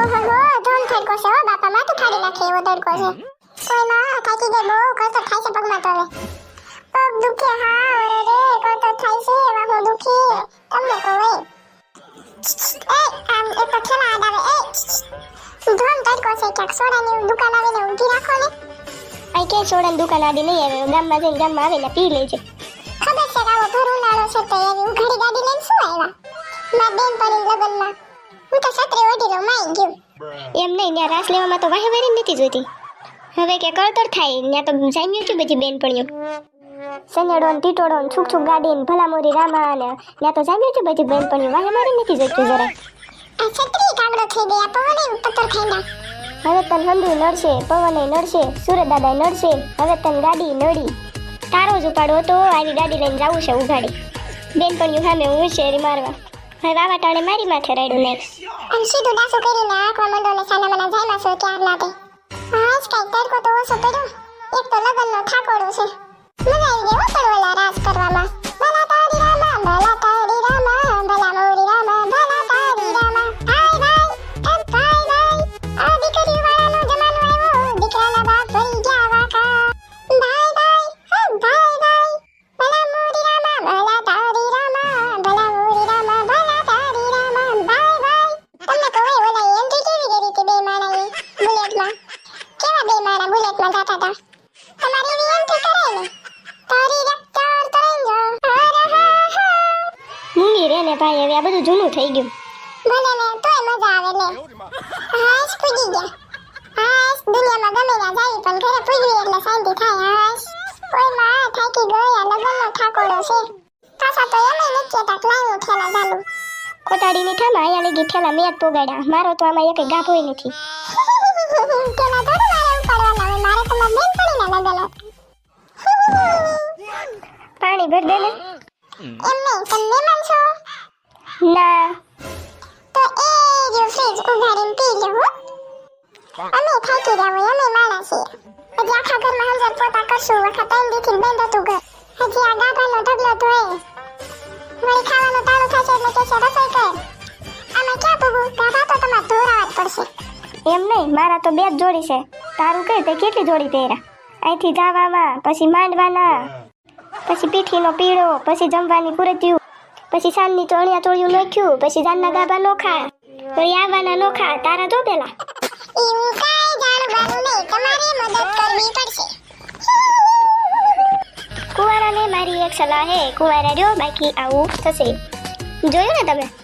ઓહો થડકો છે સોડાની દુકાન આવીને ઊભી રાખો કે સોડાની દુકાન આડી નહીં આવે ગામમાં જઈને ગામમાં પી લેજે ખબર છે કે આવો ભર ઉનાળો છે તો એવી શું આવ્યા? મારા બેન એમ નહીં ત્યાં રાસ લેવામાં તો વાહેવારી નથી જોઈતી. હવે કે કળતર થાય ત્યાં તો જામ્યું છે બધી બેનપણીઓ. સનેડો ને ટીટોડો ને છૂક છૂક ગાડી ને ભલામોરી રામા ને ત્યાં તો જામ્યું છે બધી બેનપણીઓ વાહેવારી નથી જોઈતી જરા. છત્રી કાગડો થઈ ગયા પવને ખાઈ હવે તન હંધુ નડશે પવને નડશે સુરત દાદા નડશે હવે તન ગાડી નડી. તારો જ ઉપાડો હતો આવી ગાડી લઈને જવું છે ઉઘાડી. બેનપણીઓ સામે હું શેરી મારવા. હવે વાવા ટાણે મારી માથે રડ્યું નહીં આમ સીધું ડાસુ કરીને આંખમાં મંડો ને સાના મના જાય માસો ક્યાં લાગે દે હાશ કઈ તડકો તો ઓછો પડ્યો. એક તો લગનનો થાકોડો છે. મજા આવી મૂંગી રે ને ભાઈ હવે આ બધું જૂનું થઈ ગયું. ભલે ને તોય મજા આવે ને. હાશ પૂજી ગયા. હાશ દુનિયામાં ગમે ત્યાં જાય પણ ઘરે પૂજવી એટલે શાંતિ થાય હાશ કોઈ માં થાકી ગઈ આ લગનનો ઠાકોડો છે. પાછા તો એમ નથી કહેતા ક્લાઈનું ઠેલા ચાલુ. કોટાડીની ઠેલા અહીંયા લગી ઠેલા મેં જ પોગાડ્યા. મારો તો આમાં એક ગાભોય નથી. પેલા એમ નહીં તમે મહેમાન છો ના તો એ જો ફ્રીજ ઉઘાડીને પી લો હો અમે થાકી હોય અમે માણા છીએ હજી આખા ઘરમાં હંજર પોતા કરશું વખત ત્રણ દીથી બંધ હતું ઘર હજી આ ગાભાનો ઢગલો ધોય વળી ખાવાનું તાળું થશે એટલે કહેશે રસોઈ કર આમાં ક્યાં પૂગું ગાભા તો તમારે ધોરાવા જ પડશે એમ નહીં મારા તો બે જ જોડી છે તારું કઈ તે કેટલી જોડી પહેર્યા અહીંથી જાવામાં પછી માંડવાના પછી પીઠીનો પીળો પછી જમવાની કુરત્યું પછી સાંજની ચણિયા ચોળિયું નાખ્યું પછી જાનના ગાબા નોખા વળી આવવાના નોખા તારા જો પેલા. એવું કાંઈ જાણવાનું નહીં તમારે મદદ કરવી પડશે. કુંવારાને મારી એક સલાહ હે કુંવારા રહ્યો બાકી આવું થશે. જોયું ને તમે?